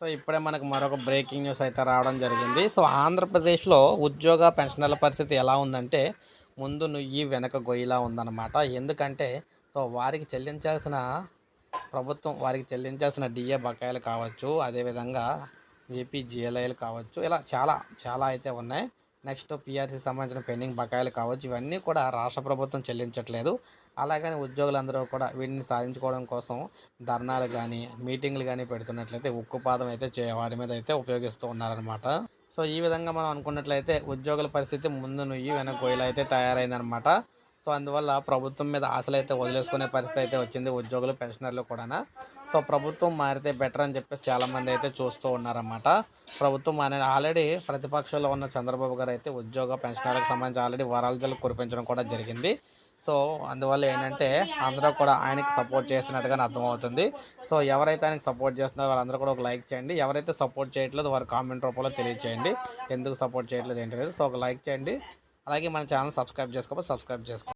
So ఇప్పుడే మనకు మరొక బ్రేకింగ్ న్యూస్ అయితే రావడం జరిగింది. సో ఆంధ్రప్రదేశ్లో ఉద్యోగ పెన్షనర్ల పరిస్థితి ఎలా ఉందంటే ముందు నుయ్యి వెనక గొయ్యిలా ఉందన్నమాట. ఎందుకంటే సో వారికి చెల్లించాల్సిన ప్రభుత్వం వారికి చెల్లించాల్సిన డిఏ బకాయిలు కావచ్చు అదేవిధంగా ఏపీ జిఎల్ఐలు కావచ్చు ఇలా చాలా చాలా అయితే ఉన్నాయి. నెక్స్ట్ పిఆర్సీ సంబంధించిన పెండింగ్ బకాయిలు కావచ్చు ఇవన్నీ కూడా రాష్ట్ర ప్రభుత్వం చెల్లించట్లేదు. అలాగని ఉద్యోగులందరూ కూడా వీటిని సాధించుకోవడం కోసం ధర్నాలు కానీ మీటింగ్లు కానీ పెడుతున్నట్లయితే ఉక్కుపాదం అయితే చే వాటి మీద అయితే ఉపయోగిస్తూ ఉన్నారనమాట సో ఈ విధంగా మనం అనుకున్నట్లయితే ఉద్యోగుల పరిస్థితి ముందు నుయ్యి వెనక గొయ్యిలు అయితే తయారైందనమాట సో అందువల్ల ప్రభుత్వం మీద ఆశలు అయితే వదిలేసుకునే పరిస్థితి అయితే వచ్చింది ఉద్యోగులు పెన్షనర్లు కూడా సో ప్రభుత్వం మారితే బెటర్ అని చెప్పేసి చాలామంది అయితే చూస్తూ ఉన్నారన్నమాట. ప్రభుత్వం మారి ఆల్రెడీ ప్రతిపక్షంలో ఉన్న చంద్రబాబు గారు అయితే ఉద్యోగ పెన్షనర్లకు సంబంధించి ఆల్రెడీ వరాలజలు కురిపించడం కూడా జరిగింది. సో అందువల్ల ఏంటంటే అందరూ కూడా ఆయనకి సపోర్ట్ చేసినట్టుగానే అర్థమవుతుంది. సో ఎవరైతే ఆయనకి సపోర్ట్ చేస్తున్నారో వారందరూ కూడా ఒక లైక్ చేయండి. ఎవరైతే సపోర్ట్ చేయట్లేదు వారు కామెంట్ రూపంలో తెలియచేయండి. ఎందుకు సపోర్ట్ చేయట్లేదు ఏంటి సో ఒక లైక్ చేయండి. అలాగే మన ఛానల్ సబ్స్క్రైబ్ చేసుకోకపోతే సబ్స్క్రైబ్ చేసుకోండి.